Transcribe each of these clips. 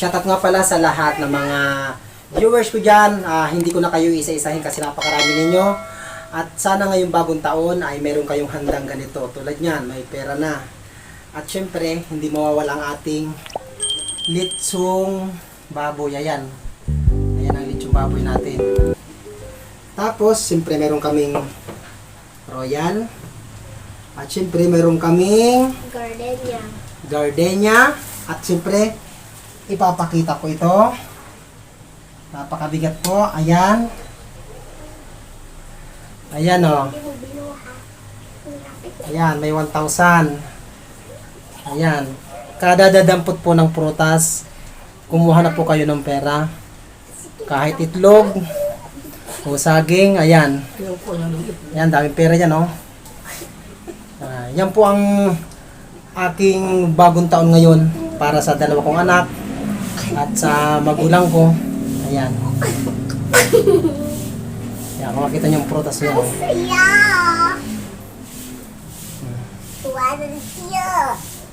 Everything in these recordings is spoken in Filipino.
shoutout nga pala sa lahat ng mga viewers ko dyan. Ah, hindi ko na kayo isa-isahin kasi napakarami ninyo. At sana ngayong bagong taon ay meron kayong handang ganito. Tulad niyan, may pera na. At syempre, hindi mawawala ang ating litsong baboy. Ayan. Ayan ang litsong baboy natin. Tapos, syempre meron kaming royal. At syempre meron kaming Gardenia. gardenia. At siyempre, ipapakita ko ito. Napakabigat po. Ayan. Ayan o. Lapit. Ayan, may 1,000. Ayan. Kada dadampot po ng prutas, kumuha na po kayo ng pera. Kahit itlog, o saging, ayan. Ayan, daming pera yan, oh. Ah, yan po ang aking bagong taon ngayon para sa dalawa kong anak at sa magulang ko. Ayan. Ayan, kung makita niyo yung prutas niya. oh. Saya!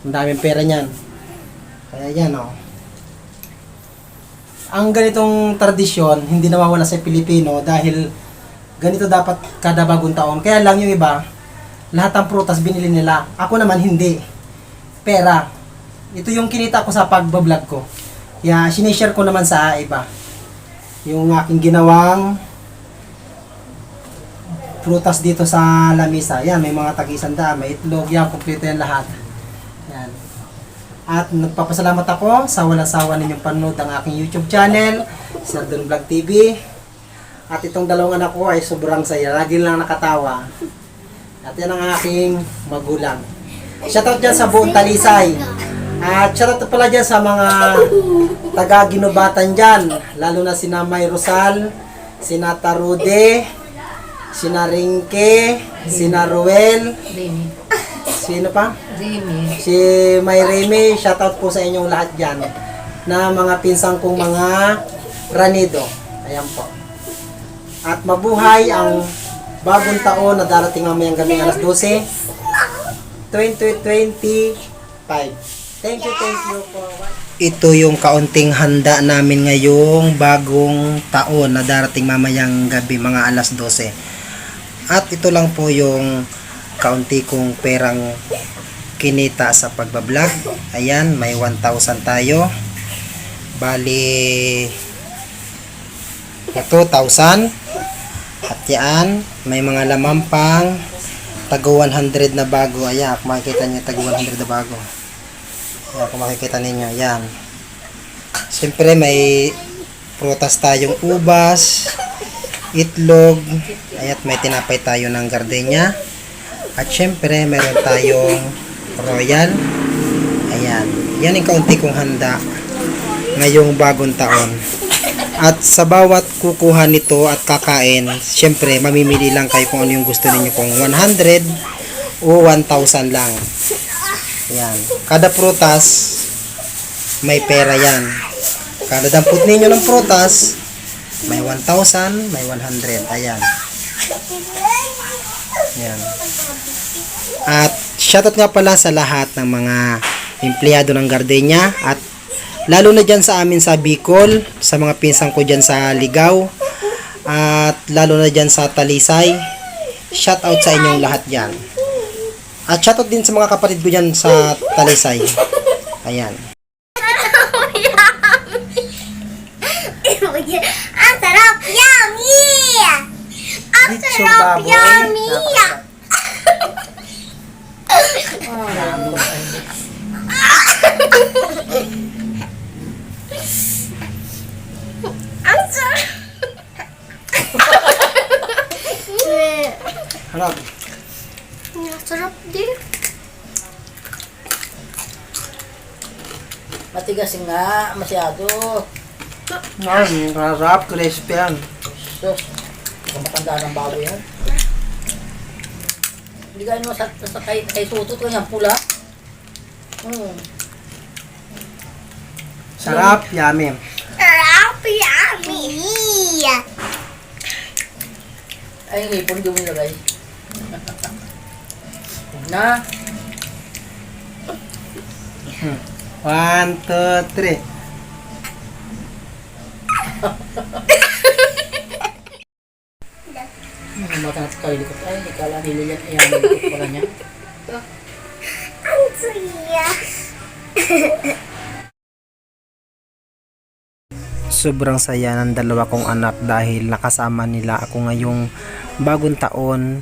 Ang daming pera niyan. Kaya yan, oh. Ang ganitong tradisyon, hindi nawawala sa Pilipino dahil ganito dapat kada bagong taon. Kaya lang yung iba, lahat ng prutas binili nila. Ako naman hindi. Pera. Ito yung kinita ko sa pagbablog ko. Kaya sinishare ko naman sa iba. Yung aking ginawang prutas dito sa lamisa. Yan, may mga tag-isanda, may itlog, yan, kumpleto yan lahat. Yan. At nagpapasalamat ako sa walang sawa ninyong panood ang aking YouTube channel, Sir Don Vlog TV. At itong dalawang anak ko ay sobrang saya. Lagi lang nakatawa. At yan ang aking magulang. Shoutout dyan sa buong Talisay. At shoutout pala dyan sa mga taga-ginubatan dyan. Lalo na sina May Rosal, sina Tarude, sina Ringke, sina Ruel, Remy. sino pa? Remy. Si May Remy, shoutout po sa inyong lahat dyan na mga pinsang kong mga ranido. Ayan po. At mabuhay ang bagong taon na darating mamayang gabi alas 12, 2025. Thank you, thank you for Ito yung kaunting handa namin ngayong bagong taon na darating mamayang gabi mga alas 12. At ito lang po yung kaunti kong perang kinita sa pagbablog. Ayan, may 1,000 tayo. Bali, 2,000. At yan, may mga laman pang taga 100 na bago. Ayan, makikita niyo, taga 100 na bago. Ayan, kung makikita ninyo, yan. Siyempre, may prutas tayong ubas, itlog, ayat may tinapay tayo ng gardenia. At syempre, meron tayong royal. Ayan. Yan yung kaunti kong handa ngayong bagong taon. At sa bawat kukuha nito at kakain, syempre, mamimili lang kayo kung ano yung gusto ninyo kung 100 o 1,000 lang. Ayan. Kada prutas, may pera yan. Kada dampot ninyo ng prutas, may 1,000, may 100. Ayan. Ayan. At shoutout nga pala sa lahat ng mga empleyado ng Gardenia at lalo na dyan sa amin sa Bicol, sa mga pinsang ko dyan sa Ligaw at lalo na dyan sa Talisay. Shoutout sa inyong lahat dyan. At shoutout din sa mga kapatid ko dyan sa Talisay. Ayan. Ang sarap! Yummy! Ang sarap! Yummy! Ang sarap! Harap. Ang sarap din. Matigas nga, masyado. Ay, harap. Crispy yan. Sus, kung matanda ng baboy yan. Hindi ka ano sa, sa kay, kay sutot ko yung pula. Hmm. Sarap. Yummy. Sarap! Yummy! Ay, yung ipon, di mo nilagay. Na. One, two, three. Ang mata natin kalilikot. Ay, hindi kala ni Lilian. Ayan, nilikot pala niya. Ang saya. Sobrang saya ng dalawa kong anak dahil nakasama nila ako ngayong bagong taon,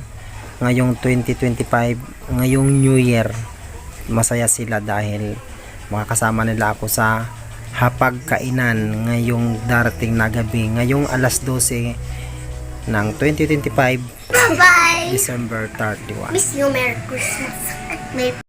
ngayong 2025, ngayong New Year. Masaya sila dahil makakasama nila ako sa hapagkainan ngayong darating na gabi, ngayong alas 12 ng 2025, Bye-bye. December 31. Miss you. Merry Christmas. Merry